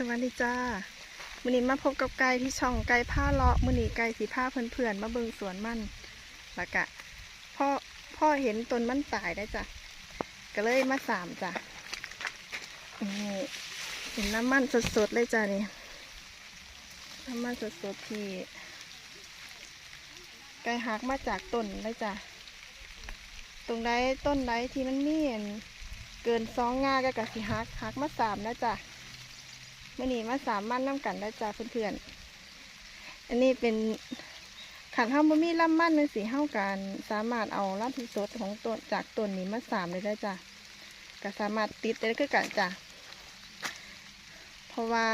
สวัสดีจ้ามือนี้มาพบกับไก่ที่ช่องไก่ผ้าเลาะมือนี้ไก่สีผ้าเพื่อนๆมาเบิ่งสวนมันล้วก็พ่อพ่อเห็นต้นมันตายได้จ้ะก็เลยมาสามจ้ะนี่เห็นน้ำมันสดๆเลยจ้ะนี่น้ำมันสดๆที่ไก่หักมาจากต้นเลยจ้ะตรงใดต้นใดที่มันมีอันเกินสองงาก็กะสิหักหักมาสามแล้วจ้ะ มื่อนี้มาสามมันน้ำกันได้จ้าเพื่อนๆ อันนี้เป็นขันห้าบ่มีลำมันเป็นสีเท่ากันสามารถเอาลำที่สดของต้นจากต้นนี้มาสามเลยได้จ้ะก็สามารถติดได้คือกันจ้ะเพราะว่า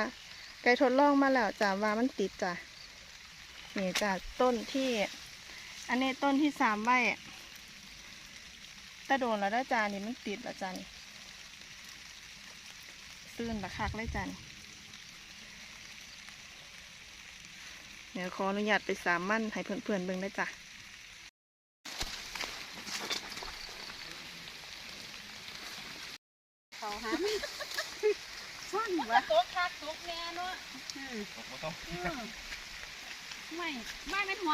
ไก่ทดลองมาแล้วจ้ะว่ามันติดจ้ะนี่จ้ะต้นที่ อันนี้ต้นที่สามใบตะโดนแล้วได้จ้านี่มันติดแล้วจ้านี่ตื้นบักคักเลยจ้านี่ เดี๋ยวขออนุญาตไปสามมั่นให้เพื่อนๆเบิ่งได้จ้ะเขาหาช่างวะตกคักตกแน่เนาะไม่ไม่เป็นหัว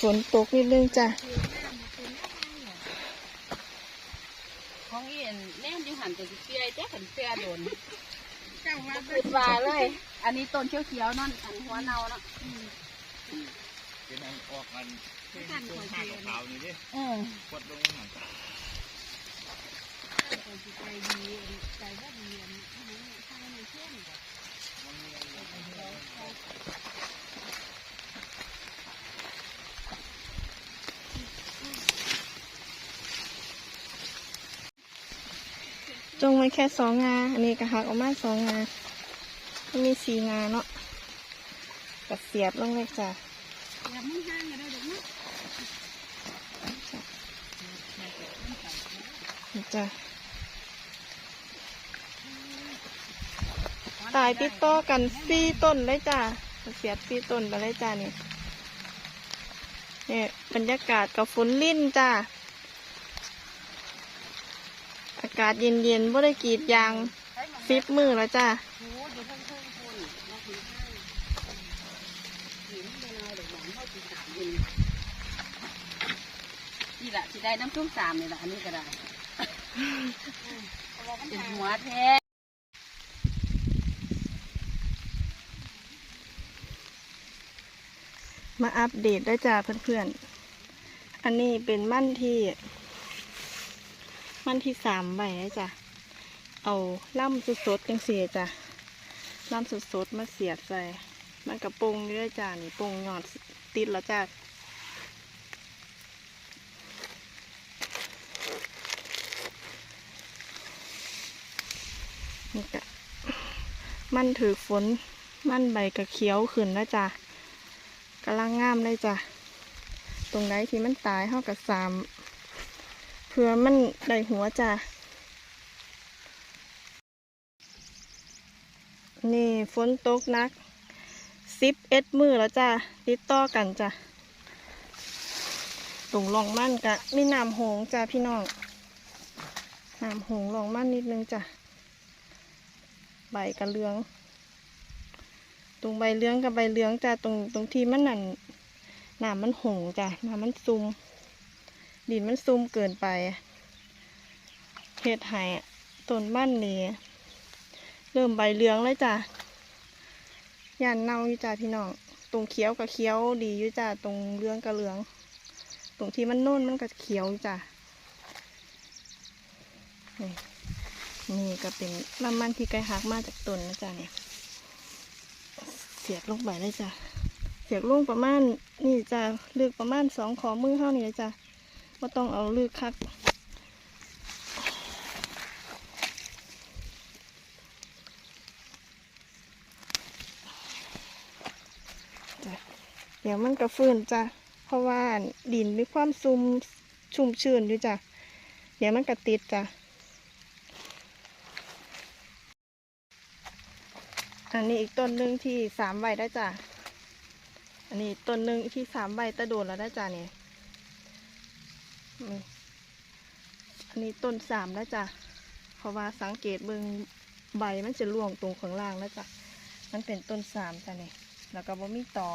ฝนตกนิดนึงจ้ะของเอ็นแน่นยังหันตัวสิเปียแต่ขันเปียโดน เจ้าว่าขึ้นวาเลย อันนี้ต้นเขียวๆนั่นอันหัวเนาเนาะเป็นอันออกอันเป็นต้นข้างขาวๆนี่ดิเออกดลงหนังใจดีใจว่าดีอันนี้ทางนี้เชื่อม จ งไว้แค่สองงา อันนี้ก็หักออกมาสองงามันมีสี่งาเนาะก็เสียบลงเลยจ้ะอย่ามึงห่างกันเลยเด็กนะจ้ะตายติดต่อกันสี่ต้นเลยจ้ะเสียบสี่ต้นไปเลยจ้ะนี่เนี่ยบรรยากาศกับฝนลิ่นจ้ะ อากาศเย็นๆบ่ได้กรีดยางฟิบมือแล้วจ้ะโอ้อยู่เพิ่งเพิ่งคุณมาถึงห้างหินเวลาเด็กหมอนเข้าสีสามอินนี่แหละสิได้น้ำชุ่มสามนี่แหละอันนี้ก็ได้เป็นหัวแท้มาอัปเดตได้จ้ะเพื่อนๆ อันนี้เป็นมั่นที่ มันที่สามใบนะจ้ะ เอาล่ำสดๆจังเสียจ้ะล่ำสดๆมาเสียบใส่ มันกระปงอยู่ด้วยจ้ะนี่ปงหยอดติดแล้วจ้ะนี่กะมันถือฝน มันใบกระเขียวขึ้นแล้วจ้ะกำลังงามเลยจ้ะ ตรงไหนที่มันตายเท่ากับสาม พื่อมันได้หัวจ้ะนี่ฝนตกนักสิบเอ็ดมือแล้วจ้ะติดต่อกันจ้ะตรงลองมั่นกะมีน้ำหงจ้ะพี่น้องน้ำหงลองมั่นนิดนึงจ้ะใบกระเลือง ตรงใบเลืองกับใบเลืองจ้ะตรงตรงที่มันนั่นน้ำมันหงจ้ะน้ำมันซุม ดินมันซุมเกินไปเฮ็ดให้ต้นบ้านนี่เริ่มใบเหลื้องเลยจ้ะย่านเน่าอยู่จ้ะพี่น้องตรงเขียวกับเขียวดีอยู่จ้ะตรงเหลื้องกับเหลือง ตรงที่มันโน่นมันก็เขียวอยู่จ้ะนี่นี่ก็เป็นลำมันที่ไกลหักมาจากต้นนะจ้ะเนี่ยเสียบลงไปเลยจ้ะเสียบลงประมาณนี่จ้ะลึกประมาณสองขอมือเท่านี้เลยจ้ะ ว่าต้องเอาลึกคักจ้ะเดี๋ยวมันก็ฟื้นจ้ะเพราะว่าดินมีความซุมชุ่มชื้นอยู่จ้ะเดี๋ยวมันก็ติดจ้ะอันนี้อีกต้นหนึ่งที่สามใบได้จ้ะ อันนี้ต้นหนึ่งที่สามใบตะโดนแล้วได้จ้ะเนี่ย นี่อันนี้ต้นสามแล้วจ้ะเพราะว่าสังเกตเบิงใบมันจะร่วงตรงข้างล่างนะจ๊ะมันเป็นต้นสามจ้ะนี่แล้วก็บ่มีต่อ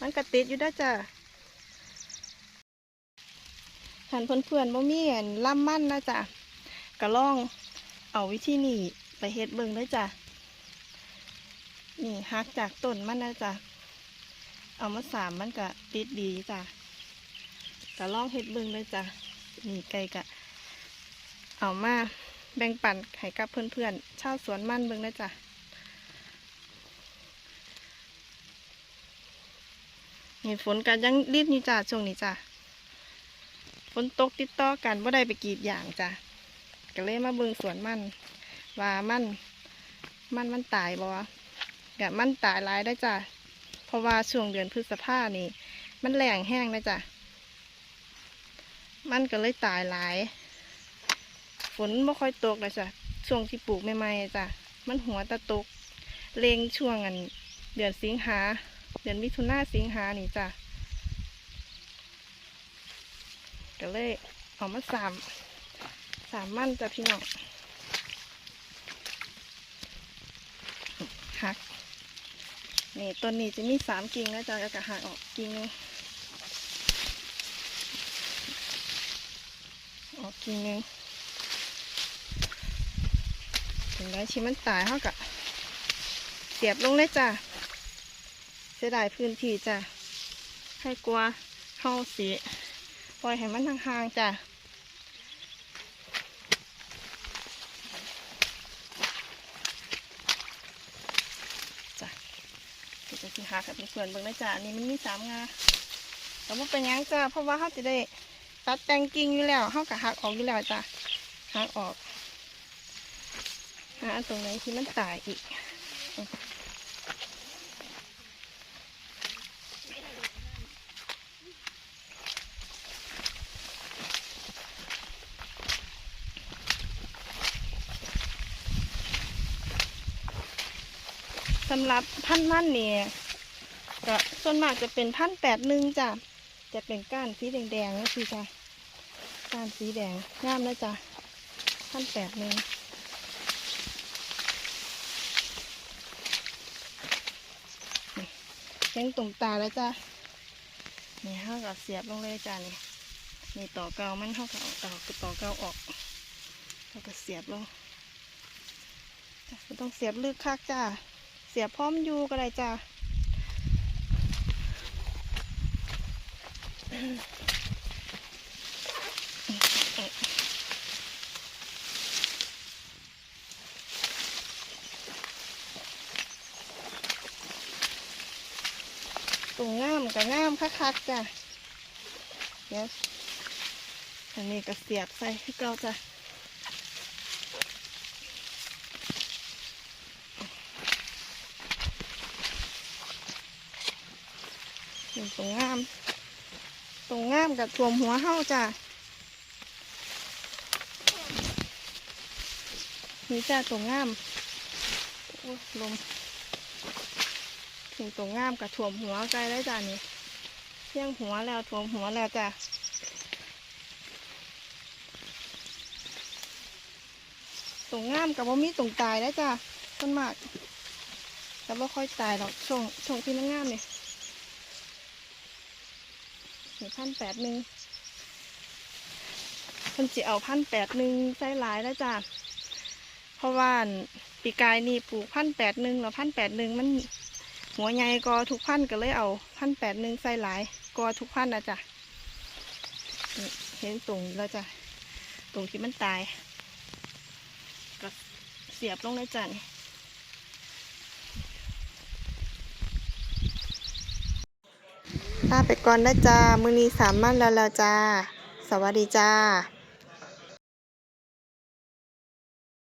มันกระติดอยู่ได้จ้ะหันเพื่อนๆบ่มีอันล่ำมั่นนะจ๊ะก็ลองเอาวิธีนี้ไปเฮ็ดเบิ่งเด้จ้ะนี่หักจากต้นมันนะจ๊ะเอามาสามมันก็ติดดีจ้ะ ก็ลองเฮ็ดเบิ่งเลยจ้ะนี่ไก่กะเอามาแบ่งปันให้กับเพื่อนๆชาวสวนมันเบิ่งนะจ๊ะนี่ฝนกันยังรีดนี่จ้ะช่วงนี้จ้ะฝนตกติดต่อกันว่าได้ไปกรีดอย่างจ้ะก็เลยมาเบิ่งสวนมัน ว่ามันมันมันตายบ่กะมันตายหลายได้จ้ะเพราะว่าช่วงเดือนพฤษภานี่มันแรงแห้งนะจ้ะ มันก็เลยตายหลาย ฝนไม่ค่อยตกเลยจ้ะช่วงที่ปลูกใหม่ๆจ้ะมันหัวตะตกเลงช่วงอันเดือนสิงหาเดือนมิถุนาสิงหานี่จ้ะก็เลยเอามาสามสามมั่นจ้ะพี่น้องหักนี่ต้นนี้จะมีสามกิ่งนะจ๊ะแล้วก็หักออกกิ่งนึง อกกิ่งหนึงถึงได้ชิมันตายเขากะเสียบลงเลยจ้ะเสียดายพื้นที่จ้ะให้กลัวเฮาสีปล่อยให้มันห่างๆจ้ะจ้ะจะสิหากับเพื่อนเบิ่งได้จ้ะนนี้มันมีสามงาแต่ว่าเป็นยังจ้ะเพราะว่าเขาจะได้ ตัดแต่งกิ่งอยู่แล้วเขากะหักออกอยู่แล้วจ้ะหักออกหาตรงไหนที่มันตายอีกสำหรับพันธุ์มันเนี่ยก็ส่วนมากจะเป็นพันแปดหนึ่งจ้ะ จะเป็นก้านสีแดงๆนี่คือจ้ะก้านสีแดงงามนะจ้ะพันแปดหนึ่งนี่เส้นตุ่มตาแล้วจ้ะนี่เขาก็เสียบลงเลยจ้ะนี่นี่ต่อเกามันเขาก็เอาต่อต่อเกาออกแล้วก็เสียบลงจ้ะต้องเสียบลึกคักจ้ะเสียบพร้อมอยู่ก็ได้จ้า ตรงง่ามกับง่ามคักๆจ้ะเดี๋ยวอันนี้ก็เสียบใส่ให้เกาจ้ะตรงงาม ตรงงามกับท่วมหัวเฮาจ้ะนี่จ้ะตรงงามโอ้ลมถึงตรงงามกับท่วมหัวใจได้จ้ะนี่เที่ยงหัวแล้วท่วมหัวแล้วจ้ะตรงงามกับว่ามีตรงตายได้จ้ะต้นมากแต่ว่าค่อยตายหรอกช่วงช่วงที่มันงามเนี่ย นึ่งพันแปดหนึ่งเพิ่นสิเอาพันแปดหนึ่งใส่หลายแล้วจ้ะเพราะว่าปีกายนี่ปลูกพันแปดหนึ่งแล้วพันแปดหนึ่งมันหัวใหญ่กอทุกพันก็เลยเอาพันแปดหนึ่งใส่หลายกอทุกพันนะจ้ะเห็นตรงแล้วจ้ะตรงที่มันตายก็เสียบลงเลยจ้ะนี่ ลาไปก่อนนะจ้า มือนี้สามมันแล้วแล้วจ้า สวัสดีจ้า